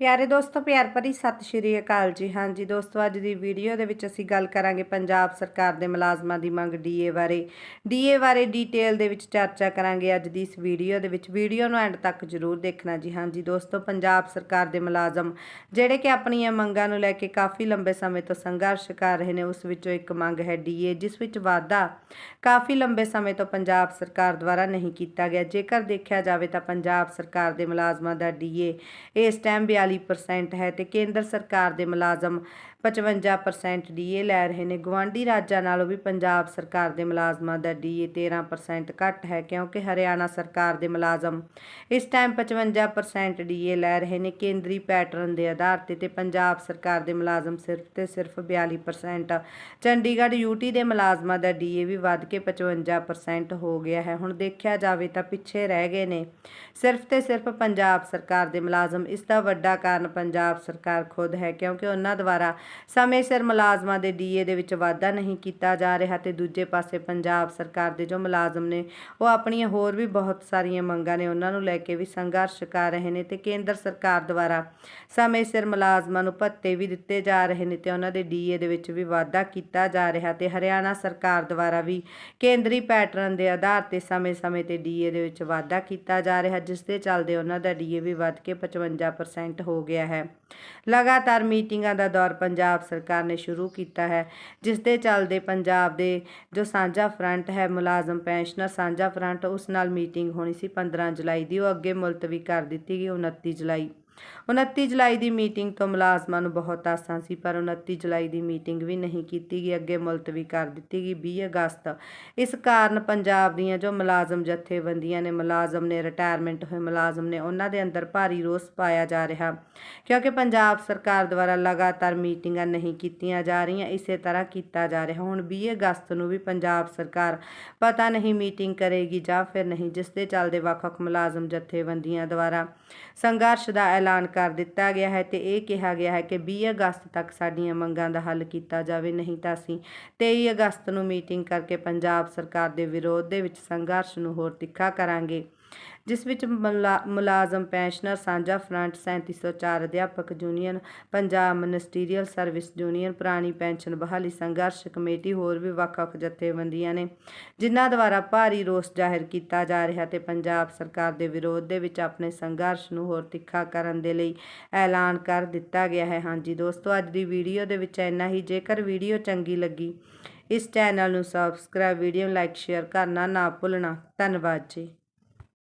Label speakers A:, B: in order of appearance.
A: ਪਿਆਰੇ ਦੋਸਤੋ, ਪਿਆਰ ਭਰੀ ਸਤਿ ਸ਼੍ਰੀ ਅਕਾਲ ਜੀ। ਹਾਂਜੀ ਦੋਸਤੋ, ਅੱਜ ਦੀ ਵੀਡੀਓ ਦੇ ਵਿੱਚ ਅਸੀਂ ਗੱਲ ਕਰਾਂਗੇ ਪੰਜਾਬ ਸਰਕਾਰ ਦੇ ਮੁਲਾਜ਼ਮਾਂ ਦੀ ਮੰਗ ਡੀਏ ਬਾਰੇ। ਡੀਏ ਬਾਰੇ ਡੀਟੇਲ ਦੇ ਵਿੱਚ ਚਰਚਾ ਕਰਾਂਗੇ ਅੱਜ ਦੀ ਇਸ ਵੀਡੀਓ ਦੇ ਵਿੱਚ। ਵੀਡੀਓ ਨੂੰ ਐਂਡ ਤੱਕ ਜ਼ਰੂਰ ਦੇਖਣਾ ਜੀ। ਹਾਂਜੀ ਦੋਸਤੋ, ਪੰਜਾਬ ਸਰਕਾਰ ਦੇ ਮੁਲਾਜ਼ਮ ਜਿਹੜੇ ਕਿ ਆਪਣੀਆਂ ਮੰਗਾਂ ਨੂੰ ਲੈ ਕੇ ਕਾਫੀ ਲੰਬੇ ਸਮੇਂ ਤੋਂ ਸੰਘਰਸ਼ ਕਰ ਰਹੇ ਨੇ, ਉਸ ਵਿੱਚੋਂ ਇੱਕ ਮੰਗ ਹੈ ਡੀਏ ਜਿਸ ਵਿੱਚ ਵਾਅਦਾ ਕਾਫੀ ਲੰਬੇ ਸਮੇਂ ਤੋਂ ਪੰਜਾਬ ਸਰਕਾਰ ਦੁਆਰਾ ਨਹੀਂ ਕੀਤਾ ਗਿਆ। ਜੇਕਰ ਦੇਖਿਆ ਜਾਵੇ ਤਾਂ ਪੰਜਾਬ ਸਰਕਾਰ ਦੇ ਮੁਲਾਜ਼ਮਾਂ ਦਾ ਡੀਏ ਇਸ ਟਾਈਮ 42% ਹੈ ਤੇ ਕੇਂਦਰ ਸਰਕਾਰ ਦੇ ਮੁਲਾਜ਼ਮ 55% ਡੀਏ ਲੈ ਰਹੇ ਨੇ। ਗਵਾਂਢੀ ਰਾਜਾਂ ਨਾਲੋਂ ਵੀ ਪੰਜਾਬ ਸਰਕਾਰ ਦੇ ਮੁਲਾਜ਼ਮਾਂ ਦਾ ਡੀਏ 13% ਘੱਟ ਹੈ, ਕਿਉਂਕਿ ਹਰਿਆਣਾ ਸਰਕਾਰ ਦੇ ਮੁਲਾਜ਼ਮ ਇਸ ਟਾਈਮ 55% ਡੀਏ ਲੈ ਰਹੇ ਨੇ। ਕੇਂਦਰੀ ਪੈਟਰਨ ਦੇ ਆਧਾਰ ਤੇ ਤੇ ਪੰਜਾਬ ਸਰਕਾਰ ਦੇ ਮੁਲਾਜ਼ਮ ਸਿਰਫ ਤੇ ਸਿਰਫ 42% ਚੰਡੀਗੜ੍ਹ ਯੂਟੀ ਦੇ ਮੁਲਾਜ਼ਮਾਂ ਦਾ ਡੀਏ ਵੀ ਵੱਧ ਕੇ 55% ਹੋ ਗਿਆ ਹੈ। ਹੁਣ ਦੇਖਿਆ ਜਾਵੇ ਤਾਂ ਪਿੱਛੇ ਰਹਿ ਗਏ ਨੇ। ਸਿਰਫ ਤੇ ਸਿਰਫ ਪੰਜਾਬ ਸਰਕਾਰ ਦੇ ਮੁਲਾਜ਼ਮ ਇਸ ਦਾ ਵੱਡਾ ਕਾਰਨ ਪੰਜਾਬ ਸਰਕਾਰ ਖੁਦ ਹੈ, ਕਿਉਂਕਿ ਉਹਨਾਂ ਦੁਆਰਾ ਸਮੇਂ ਸਿਰ ਮੁਲਾਜ਼ਮਾਂ ਦੇ ਡੀਏ ਦੇ ਵਿੱਚ ਵਾਧਾ ਨਹੀਂ ਕੀਤਾ ਜਾ ਰਿਹਾ ਤੇ ਦੂਜੇ ਪਾਸੇ ਪੰਜਾਬ ਸਰਕਾਰ ਦੇ ਜੋ ਮੁਲਾਜ਼ਮ ਨੇ, ਉਹ ਆਪਣੀਆਂ ਹੋਰ ਵੀ ਬਹੁਤ ਸਾਰੀਆਂ ਮੰਗਾਂ ਨੇ, ਉਹਨਾਂ ਨੂੰ ਲੈ ਕੇ ਵੀ ਸੰਘਰਸ਼ ਕਰ ਰਹੇ ਨੇ ਤੇ ਕੇਂਦਰ ਸਰਕਾਰ ਦੁਆਰਾ ਸਮੇਂ ਸਿਰ ਮੁਲਾਜ਼ਮਾਂ ਨੂੰ ਭੱਤੇ ਵੀ ਦਿੱਤੇ ਜਾ ਰਹੇ ਨੇ ਤੇ ਉਹਨਾਂ ਦੇ ਡੀਏ ਦੇ ਵਿੱਚ ਵੀ ਵਾਧਾ ਕੀਤਾ ਜਾ ਰਿਹਾ ਤੇ ਹਰਿਆਣਾ ਸਰਕਾਰ ਦੁਆਰਾ ਵੀ ਕੇਂਦਰੀ ਪੈਟਰਨ ਦੇ ਆਧਾਰ ਤੇ ਸਮੇਂ-ਸਮੇਂ ਤੇ ਡੀਏ ਦੇ ਵਿੱਚ ਵਾਧਾ ਕੀਤਾ ਜਾ ਰਿਹਾ, ਜਿਸ ਦੇ ਚੱਲਦੇ ਉਹਨਾਂ ਦਾ ਡੀਏ ਵੀ ਵੱਧ ਕੇ 55% ਹੋ ਗਿਆ ਹੈ। ਲਗਾਤਾਰ ਮੀਟਿੰਗਾਂ ਦਾ ਦੌਰ ਪੰਜਾਬ ਸਰਕਾਰ ਨੇ ਸ਼ੁਰੂ ਕੀਤਾ ਹੈ, ਜਿਸ ਦੇ ਚੱਲਦੇ ਪੰਜਾਬ ਦੇ ਜੋ ਸਾਂਝਾ ਫਰੰਟ ਹੈ ਮੁਲਾਜ਼ਮ ਪੈਨਸ਼ਨਰ ਸਾਂਝਾ ਫਰੰਟ, ਉਸ ਨਾਲ ਮੀਟਿੰਗ ਹੋਣੀ ਸੀ 15 ਜੁਲਾਈ ਦੀ। ਉਹ ਅੱਗੇ ਮੁਲਤਵੀ ਕਰ ਦਿੱਤੀ ਗਈ 29 ਜੁਲਾਈ। 29 ਜੁਲਾਈ ਦੀ ਮੀਟਿੰਗ ਤੋਂ ਮੁਲਾਜ਼ਮਾਂ ਨੂੰ ਬਹੁਤ ਆਸਾਂ ਸੀ, ਪਰ 29 ਜੁਲਾਈ ਦੀ ਮੀਟਿੰਗ ਵੀ ਨਹੀਂ ਕੀਤੀ ਗਈ, ਅੱਗੇ ਮੁਲਤਵੀ ਕਰ ਦਿੱਤੀ ਗਈ 20 ਅਗਸਤ। ਇਸ ਕਾਰਨ ਪੰਜਾਬ ਦੀਆਂ ਜੋ ਮੁਲਾਜ਼ਮ ਜਥੇਬੰਦੀਆਂ ਨੇ, ਮੁਲਾਜ਼ਮ ਨੇ ਰਿਟਾਇਰਮੈਂਟ ਹੋਏ ਮੁਲਾਜ਼ਮ ਨੇ, ਉਹਨਾਂ ਦੇ ਅੰਦਰ ਭਾਰੀ ਰੋਸ ਪਾਇਆ ਜਾ ਰਿਹਾ। ਕਿਉਂਕਿ ਪੰਜਾਬ ਸਰਕਾਰ ਦੁਆਰਾ ਲਗਾਤਾਰ ਮੀਟਿੰਗਾਂ ਨਹੀਂ ਕੀਤੀਆਂ ਜਾ ਰਹੀਆਂ, ਇਸੇ ਤਰ੍ਹਾਂ ਕੀਤਾ ਜਾ ਰਿਹਾ। ਹੁਣ 20 ਅਗਸਤ ਨੂੰ ਵੀ ਪੰਜਾਬ ਸਰਕਾਰ ਪਤਾ ਨਹੀਂ ਮੀਟਿੰਗ ਕਰੇਗੀ ਜਾਂ ਫਿਰ ਨਹੀਂ, ਜਿਸ ਦੇ ਚੱਲਦੇ ਵੱਖ-ਵੱਖ ਮੁਲਾਜ਼ਮ ਜਥੇਬੰਦੀਆਂ ਦੁਆਰਾ ਸੰਘਰਸ਼ ਦਾ ਐਲਾਨ ਐਲਾਨ ਕਰ ਦਿੱਤਾ ਗਿਆ ਹੈ ਤੇ ਇਹ ਕਿਹਾ ਗਿਆ ਹੈ ਕਿ 20 ਅਗਸਤ ਤੱਕ ਸਾਡੀਆਂ ਮੰਗਾਂ ਦਾ ਹੱਲ ਕੀਤਾ ਜਾਵੇ, ਨਹੀਂ ਤਾਂ ਅਸੀਂ 23 ਅਗਸਤ ਨੂੰ ਮੀਟਿੰਗ ਕਰਕੇ ਪੰਜਾਬ ਸਰਕਾਰ ਦੇ ਵਿਰੋਧ ਦੇ ਵਿੱਚ ਸੰਘਰਸ਼ ਨੂੰ ਹੋਰ ਤਿੱਖਾ ਕਰਾਂਗੇ। ਜਿਸ ਵਿੱਚ ਮੁਲਾ- ਮੁਲਾਜ਼ਮ, ਪੈਨਸ਼ਨਰ, ਸਾਂਝਾ ਫਰੰਟ 3704 ਅਧਿਆਪਕ union, Punjab ministerial service union, ਪੁਰਾਣੀ ਪੈਨਸ਼ਨ ਬਹਾਲੀ ਸੰਘਰਸ਼ ਕਮੇਟੀ, ਹੋਰ ਵੀ ਵੱਖ-ਵੱਖ ਜਥੇਬੰਦੀਆਂ ਨੇ, ਜਿਨ੍ਹਾਂ ਦੁਆਰਾ ਭਾਰੀ ਰੋਸ ਜ਼ਾਹਿਰ ਕੀਤਾ ਜਾ ਰਿਹਾ ਤੇ ਪੰਜਾਬ ਸਰਕਾਰ ਦੇ ਵਿਰੋਧ ਦੇ ਵਿੱਚ ਆਪਣੇ ਸੰਘਰਸ਼ ਨੂੰ ਹੋਰ ਤਿੱਖਾ ਕਰਨ ਦੇ ਲਈ ਐਲਾਨ ਕਰ ਦਿੱਤਾ ਗਿਆ ਹੈ। ਹਾਂਜੀ ਦੋਸਤੋ, ਅੱਜ ਦੀ ਵੀਡੀਓ ਦੇ ਵਿੱਚ ਇੰਨਾ ਹੀ। ਜੇਕਰ ਵੀਡੀਓ ਚੰਗੀ ਲੱਗੀ, ਇਸ ਚੈਨਲ ਨੂੰ ਸਬਸਕ੍ਰਾਈਬ ਵੀਡੀਓ ਲਾਈਕ ਸ਼ੇਅਰ ਕਰਨਾ ਨਾ ਭੁੱਲਣਾ। ਧੰਨਵਾਦ ਜੀ।